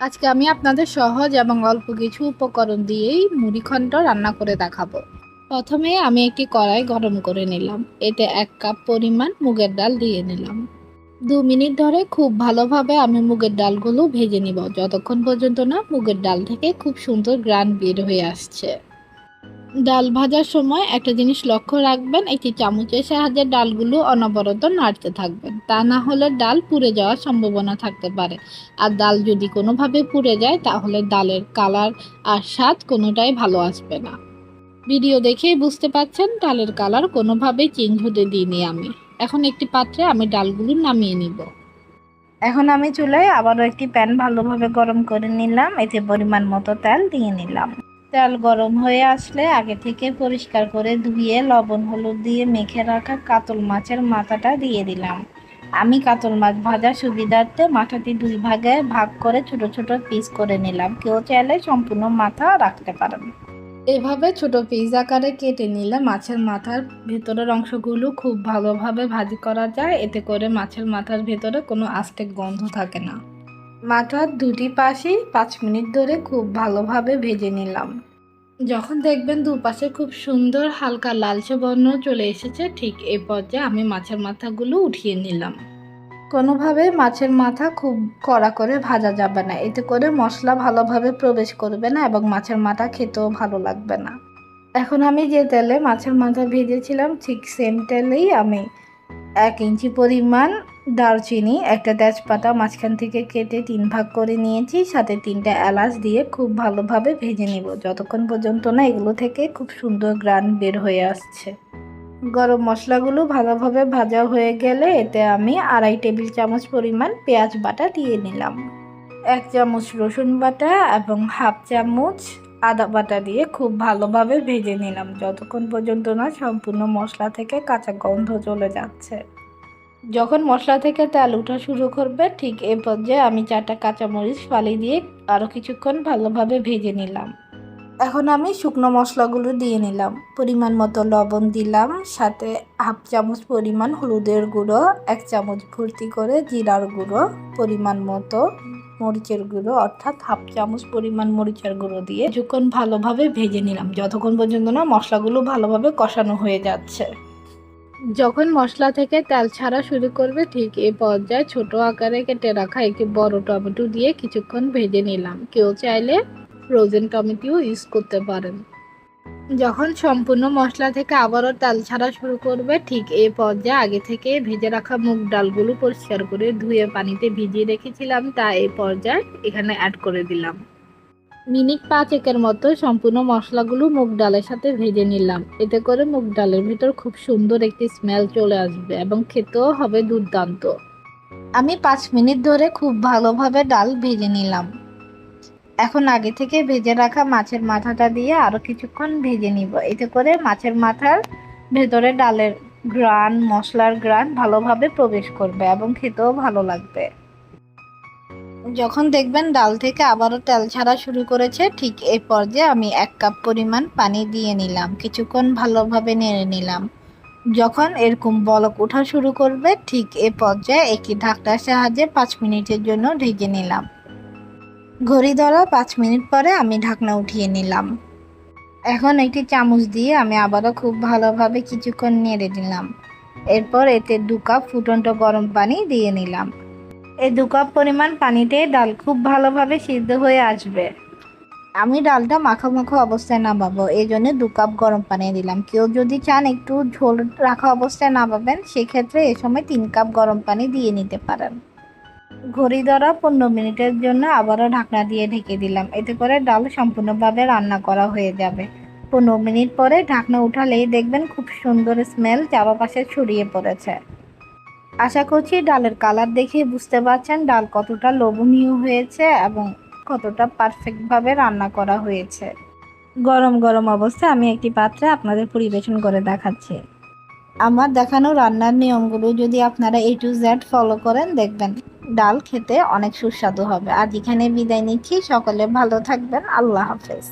আজকে আমি আপনাদের সহজ এবং অল্প কিছু উপকরণ দিয়েই মুড়িখণ্ড রান্না করে দেখাবো। প্রথমে আমি একটি কড়াই গরম করে নিলাম। এতে এক কাপ পরিমাণ মুগের ডাল দিয়ে নিলাম। দু মিনিট ধরে খুব ভালোভাবে আমি মুগের ডালগুলো ভেজে নিব। যতক্ষণ পর্যন্ত না মুগের ডাল থেকে খুব সুন্দর গ্রান বের হয়ে আসছে। ডাল ভাজার সময় একটা জিনিস লক্ষ্য রাখবেন, একটি চামচের সাহায্যে ডালগুলো অনবরত নাড়তে থাকবেন। তা না হলে ডাল পুড়ে যাওয়ার সম্ভাবনা থাকতে পারে। আর ডাল যদি কোনোভাবে পুড়ে যায়, তাহলে ডালের কালার আর স্বাদ কোনোটাই ভালো আসবে না। ভিডিও দেখেই বুঝতে পাচ্ছেন ডালের কালার কোনোভাবেই চেঞ্জ হতে দিইনি আমি। এখন একটি পাত্রে আমি ডালগুলো নামিয়ে নিব। এখন আমি চুলায় আবারও একটি প্যান ভালোভাবে গরম করে নিলাম, এতে পরিমাণ মতো তেল দিয়ে নিলাম। তেল গরম হয়ে আসলে আগে থেকে পরিষ্কার করে ধুয়ে লবণ হলুদ দিয়ে মেখে রাখা কাতল মাছের মাথাটা দিয়ে দিলাম। আমি কাতল মাছ ভাজার সুবিধার্থে মাথাটি দুই ভাগে ভাগ করে ছোট ছোট পিস করে নিলাম। কেউ চাইলে সম্পূর্ণ মাথা রাখতে পারেন। এভাবে ছোট পিস আকারে কেটে নিলে মাছের মাথার ভেতরের অংশগুলো খুব ভালোভাবে ভাজি করা যায়। এতে করে মাছের মাথার ভেতরে কোনো আস্তে গন্ধ থাকে না। মাথার দুটি পাশেই পাঁচ মিনিট ধরে খুব ভালোভাবে ভেজে নিলাম। যখন দেখবেন দুপাশে খুব সুন্দর হালকা লালচে বর্ণ চলে এসেছে, ঠিক এই পর্যায়ে আমি মাছের মাথাগুলো উঠিয়ে নিলাম। কোনোভাবে মাছের মাথা খুব কড়া করে ভাজা যাবে না। এতে করে মশলা ভালোভাবে প্রবেশ করবে না এবং মাছের মাথা খেতেও ভালো লাগবে না। এখন আমি যে তেলে মাছের মাথা ভেজেছিলাম, ঠিক সেম তেলেই আমি এক ইঞ্চি পরিমাণ দারচিনি, একটা তেজপাতা মাঝখান থেকে কেটে তিন ভাগ করে নিয়েছি, সাথে তিনটা এলাচ দিয়ে খুব ভালোভাবে ভেজে নিব। যতক্ষণ পর্যন্ত না এগুলো থেকে খুব সুন্দর গ্রান বের হয়ে আসছে। গরম মশলাগুলো ভালোভাবে ভাজা হয়ে গেলে এতে আমি আড়াই টেবিল চামচ পরিমাণ পেঁয়াজ বাটা দিয়ে নিলাম। এক চামচ রসুন বাটা এবং হাফ চামচ আদা বাটা দিয়ে খুব ভালোভাবে ভেজে নিলাম। যতক্ষণ পর্যন্ত না সম্পূর্ণ মশলা থেকে কাঁচা গন্ধ চলে যাচ্ছে। যখন মশলা থেকে তেল ওঠা শুরু করবে, ঠিক এ পর্যায়ে আমি চারটা কাঁচামরিচ ফালি দিয়ে আরও কিছুক্ষণ ভালোভাবে ভেজে নিলাম। এখন আমি শুকনো মশলাগুলো দিয়ে নিলাম। পরিমাণ মতো লবণ দিলাম, সাথে হাফ চামচ পরিমাণ হলুদের গুঁড়ো, এক চামচ ভর্তি করে জিরার গুঁড়ো, পরিমাণ মতো মরিচের গুঁড়ো, অর্থাৎ হাফ চামচ পরিমাণ মরিচের গুঁড়ো দিয়ে কিছুক্ষণ ভালোভাবে ভেজে নিলাম। যতক্ষণ পর্যন্ত না মশলাগুলো ভালোভাবে কষানো হয়ে যাচ্ছে। যখন মশলা থেকে তেল ছাড়া শুরু করবে, ঠিক এই পর্যায়ে ছোট আকারে কেটে রাখা একটি বড় টমেটো দিয়ে কিছুক্ষণ ভেজে নিলাম। কেউ চাইলে ফ্রোজেন টমেটো ইউজ করতে পারেন। যখন সম্পূর্ণ মশলা থেকে আবারও তেল ছাড়া শুরু করবে, ঠিক এই পর্যায়ে আগে থেকে ভেজে রাখা মুগ ডালগুলো পরিষ্কার করে ধুয়ে পানিতে ভিজিয়ে রেখেছিলাম। তা এই পর্যায়ে এখানে অ্যাড করে দিলাম। মিনিট পাঁচেকের মতো সম্পূর্ণ মশলাগুলো মুগ ডালের সাথে ভেজে নিলাম। এতে করে মুগ ডালের ভিতর খুব সুন্দর একটি স্মেল চলে আসবে এবং খেতেও হবে দুর্দান্ত। আমি পাঁচ মিনিট ধরে খুব ভালোভাবে ডাল ভেজে নিলাম। এখন আগে থেকে ভেজে রাখা মাছের মাথাটা দিয়ে আরও কিছুক্ষণ ভেজে নিব। এতে করে মাছের মাথার ভেতরে ডালের গ্রান, মশলার গ্রান ভালোভাবে প্রবেশ করবে এবং খেতেও ভালো লাগবে। যখন দেখবেন ডাল থেকে আবারও তেল ছাড়া শুরু করেছে, ঠিক এই পর্যায়ে আমি এক কাপ পরিমাণ পানি দিয়ে নিলাম, কিছুক্ষণ ভালোভাবে নেড়ে নিলাম। যখন এরকম বলক ওঠা শুরু করবে, ঠিক এ পর্যায়ে একটি ঢাকনার সাহায্যে পাঁচ মিনিটের জন্য ঢেকে নিলাম। ঘড়ি ধরা পাঁচ মিনিট পরে আমি ঢাকনা উঠিয়ে নিলাম। এখন একটি চামচ দিয়ে আমি আবারও খুব ভালোভাবে কিছুক্ষণ নেড়ে নিলাম। এরপর এতে দু কাপ ফুটন্ত গরম পানি দিয়ে নিলাম। এই দু কাপ পরিমাণ পানিতে ডাল খুব ভালোভাবে সিদ্ধ হয়ে আসবে। আমি ডালটা মাখো মাখো অবস্থায় নামাবো এই জন্য দু কাপ গরম পানি দিলাম। কেউ যদি চান একটু ঝোল রাখা অবস্থায় নামাবেন সেক্ষেত্রে এ সময় তিন কাপ গরম পানি দিয়ে নিতে পারেন। ঘড়ি ধরা পনেরো মিনিটের জন্য আবারও ঢাকনা দিয়ে ঢেকে দিলাম। এতে করে ডাল সম্পূর্ণভাবে রান্না করা হয়ে যাবে। পনেরো মিনিট পরে ঢাকনা উঠালেই দেখবেন খুব সুন্দর স্মেল চারপাশে ছড়িয়ে পড়েছে। আশা করছি ডালের কালার দেখে বুঝতে পারছেন ডাল কতটা লোভনীয় হয়েছে এবং কতটা পারফেক্টভাবে রান্না করা হয়েছে। গরম গরম অবস্থায় আমি একটি পাত্রে আপনাদের পরিবেশন করে দেখাচ্ছি। আমার দেখানো রান্নার নিয়মগুলো যদি আপনারা এ টু জেড ফলো করেন, দেখবেন ডাল খেতে অনেক সুস্বাদু হবে। আজ এখানে বিদায় নিচ্ছি। সকলে ভালো থাকবেন। আল্লাহ হাফেজ।